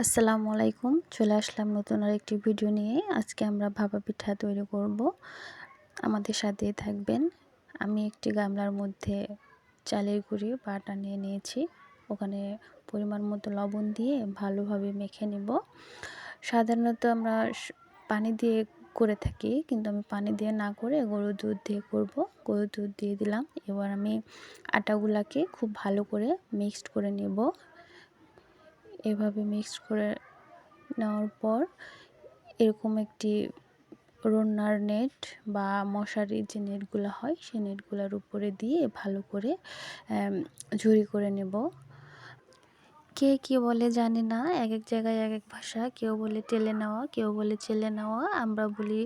আসসালামু আলাইকুম। চলে আসলাম নতুন আর একটি ভিডিও নিয়ে। আজকে আমরা ভাপা পিঠা তৈরি করব। আমাদের সাথে থাকবেন। আমি একটি গামলার মধ্যে চালের গুঁড়ি বাটা নিয়ে নিয়েছি। ওখানে পরিমাণ মতো লবণ দিয়ে ভালোভাবে মেখে নেব। সাধারণত আমরা পানি দিয়ে করে থাকি, কিন্তু আমি পানি দিয়ে না করে গরু দুধ দিয়ে করব। গরু দুধ দিয়ে দিলাম। এবার আমি আটাগুলাকে খুব ভালো করে মিক্সড করে নেব। এভাবে মিক্স করে নেওয়ার পর এরকম একটি রন্নার নেট বা মশারির যে নেটগুলো হয়, সেই নেটগুলোর উপরে দিয়ে ভালো করে ঝুরি করে নেব। কে কী বলে জানি না এক এক জায়গায় এক এক ভাষা। কেউ বলে টেলে নেওয়া, কেউ বলে চেলে নেওয়া। আমরা বলি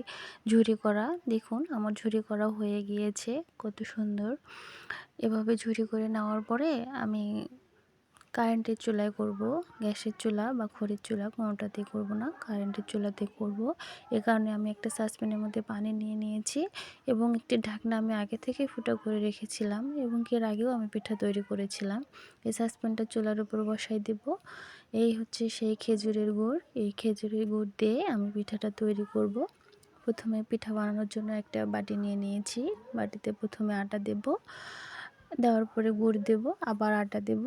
ঝুরি করা। দেখুন, আমার ঝুরি করা হয়ে গিয়েছে। কত সুন্দর। এভাবে ঝুরি করে নেওয়ার পরে আমি কারেন্টের চুলায় করব। গ্যাসের চুলা বা খড়ির চুলা কোনোটাতেই করব না। কারেন্টের চুলাতে করব। এ কারণে আমি একটা সাসপ্যানের মধ্যে পানি নিয়ে নিয়েছি এবং একটি ঢাকনা আমি আগে থেকে ফুটা করে রেখেছিলাম এবং এর আগেও আমি পিঠা তৈরি করেছিলাম। এই সাসপ্যানটা চুলার উপর বসাই দেব। এই হচ্ছে সেই খেজুরের গুড়। এই খেজুরের গুড় দিয়ে আমি পিঠাটা তৈরি করব। প্রথমে পিঠা বানানোর জন্য একটা বাটি নিয়ে নিয়েছি। বাটিতে প্রথমে আটা দেব। দেওয়ার পরে গুড় দেব। আবার আটা দেব।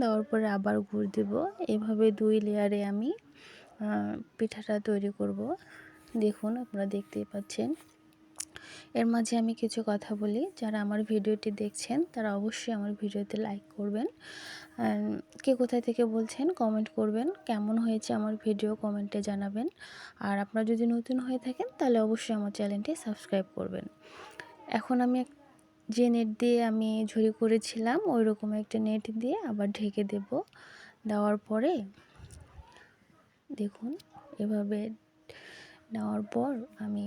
দেওয়ার পরে আবার গুড় দেব। এভাবে দুই লেয়ারে আমি পিঠাটা তৈরি করব। দেখুন, আপনারা দেখতেই পাচ্ছেন। এর মাঝে আমি কিছু কথা বলি। যারা আমার ভিডিওটি দেখছেন, তারা অবশ্যই আমার ভিডিওতে লাইক করবেন। কে কোথায় থেকে বলছেন কমেন্ট করবেন। কেমন হয়েছে আমার ভিডিও কমেন্টে জানাবেন। আর আপনারা যদি নতুন হয়ে থাকেন, তাহলে অবশ্যই আমার চ্যানেলটি সাবস্ক্রাইব করবেন। এখন আমি যে নেট দিয়ে আমি ঝুড়ি করেছিলাম ওই রকম একটা নেট দিয়ে আবার ঢেকে দেব। দেওয়ার পরে দেখুন, এভাবে নেওয়ার পর আমি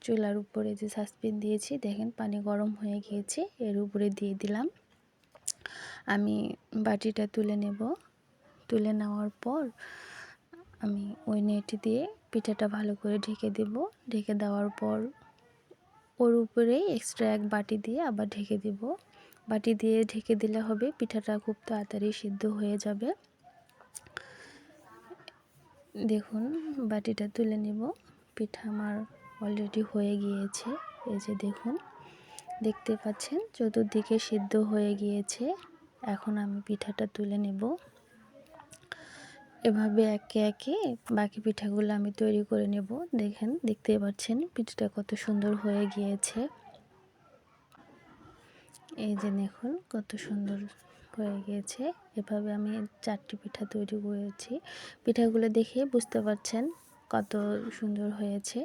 চুলার উপরে যে সাসপেন দিয়েছি, দেখেন পানি গরম হয়ে গিয়েছে, এর উপরে দিয়ে দিলাম। আমি বাটিটা তুলে নেব। তুলে নেওয়ার পর আমি ওই নেট দিয়ে পিঠাটা ভালো করে ঢেকে দেব। ঢেকে দেওয়ার পর ওর উপরে এক্সট্রা এক বাটি দিয়ে আবার ঢেকে দিব। বাটি দিয়ে ঢেকে দিলে হবে পিঠাটা খুব তাড়াতাড়ি সিদ্ধ হয়ে যাবে। দেখুন, বাটিটা তুলে নিব। পিঠা আমার অলরেডি হয়ে গিয়েছে। এই যে দেখুন, দেখতে পাচ্ছেন? চতুর্দিকে সিদ্ধ হয়ে গিয়েছে। এখন আমি পিঠাটা তুলে নেব। এভাবে একে একে বাকি পিঠাগুলো আমি তৈরি করে নেব। দেখেন দেখতে পাচ্ছেন পিঠাটা কত সুন্দর হয়ে গিয়েছে। এই যে দেখুন, কত সুন্দর হয়ে গিয়েছে। এভাবে আমি চারটি পিঠা তৈরি করেছি। পিঠাগুলো দেখে বুঝতে পারছেন কত সুন্দর হয়েছে।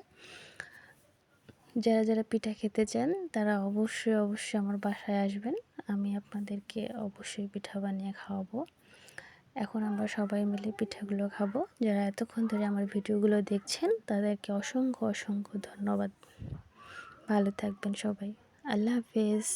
যারা যারা পিঠা খেতে চান, তারা অবশ্যই অবশ্যই আমার বাসায় আসবেন। আমি আপনাদেরকে অবশ্যই পিঠা বানিয়ে খাওয়াবো। এখন আমরা সবাই মিলে পিঠাগুলো খাব। যারা এতক্ষণ ধরে আমার ভিডিওগুলো দেখছেন, তাদেরকে অসংখ্য অসংখ্য ধন্যবাদ। ভালো থাকবেন সবাই। আল্লাহ হাফেজ।